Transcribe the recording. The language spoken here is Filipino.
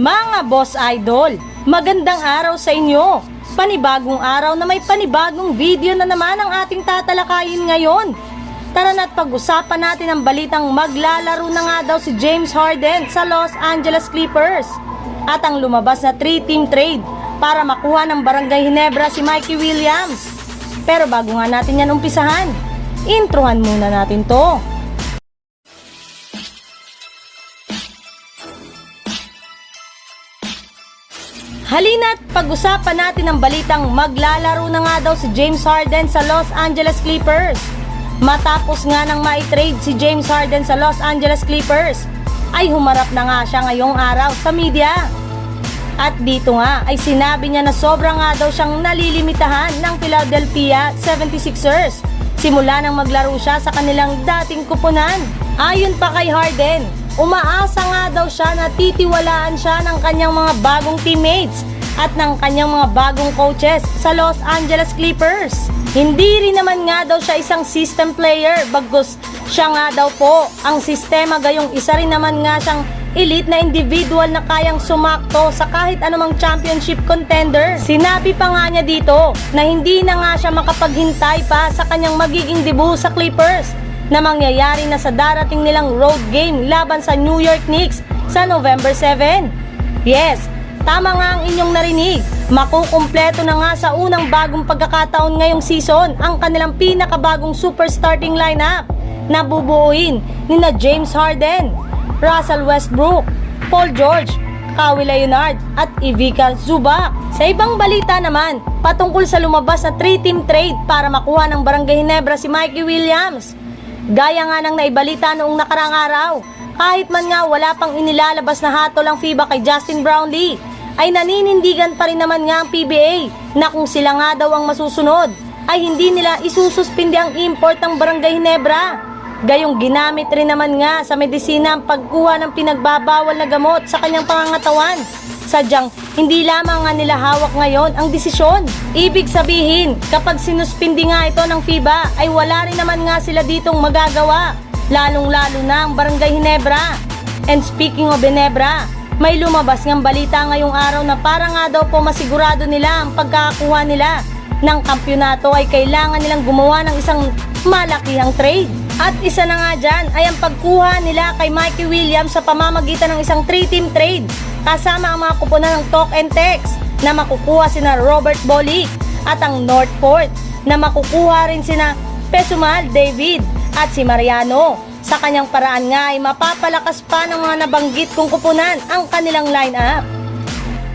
Mga boss idol, magandang araw sa inyo. Panibagong araw na may panibagong video na naman ang ating tatalakayin ngayon. Tara na't pag-usapan natin ang balitang maglalaro na nga daw si James Harden sa Los Angeles Clippers. At ang lumabas na 3-team trade para makuha ng Barangay Hinebra si Mikey Williams. Pero bago nga natin yan umpisahan, introhan muna natin to. Halina't pag-usapan natin ang balitang maglalaro na nga daw si James Harden sa Los Angeles Clippers. Matapos nga nang maitrade si James Harden sa Los Angeles Clippers, ay humarap na nga siya ngayong araw sa media. At dito nga ay sinabi niya na sobra nga daw siyang nalilimitahan ng Philadelphia 76ers simula nang maglaro siya sa kanilang dating kupunan. Ayon pa kay Harden, umaasa nga daw siya na titiwalaan siya ng kanyang mga bagong teammates at ng kanyang mga bagong coaches sa Los Angeles Clippers. Hindi rin naman nga daw siya isang system player bagkus siya nga daw po ang sistema gayong isa rin naman nga siyang elite na individual na kayang sumakto sa kahit anumang championship contender. Sinabi pa nga niya dito na hindi na nga siya makapaghintay pa sa kanyang magiging debut sa Clippers na mangyayari na sa darating nilang road game laban sa New York Knicks sa November 7. Yes, tama nga ang inyong narinig. Makukumpleto na nga sa unang bagong pagkakataon ngayong season ang kanilang pinakabagong super starting lineup na bubuuin ni na James Harden, Russell Westbrook, Paul George, Kawhi Leonard at Ivica Zubac. Sa ibang balita naman, patungkol sa lumabas na 3-team trade para makuha ng Barangay Hinebra si Mikey Williams. Gaya nga ng naibalita noong nakarang araw, kahit man nga wala pang inilalabas na hatol ang FIBA kay Justin Brownlee, ay naninindigan pa rin naman nga ang PBA na kung sila nga daw ang masusunod, ay hindi nila isususpindi ang import ng Barangay Hinebra. Gayong ginamit rin naman nga sa medisina ang pagkuha ng pinagbabawal na gamot sa kanyang pangangatawan. Sadyang hindi lamang nga nila hawak ngayon ang desisyon. Ibig sabihin, kapag sinuspindi nga ito ng FIBA ay wala rin naman nga sila ditong magagawa. Lalong-lalo na ang Barangay Hinebra. And speaking of Hinebra, may lumabas ngang balita ngayong araw na para nga daw po masigurado nila ang pagkakakuha nila ng kampyonato ay kailangan nilang gumawa ng isang malakihang trade. At isa na nga dyan ay ang pagkuha nila kay Mikey Williams sa pamamagitan ng isang 3-team trade kasama ang mga kupunan ng Talk and Text na makukuha sina Robert Bolick at ang Northport na makukuha rin sina Pesumal David at si Mariano. Sa kanyang paraan nga ay mapapalakas pa ng mga nabanggit kong kupunan ang kanilang lineup.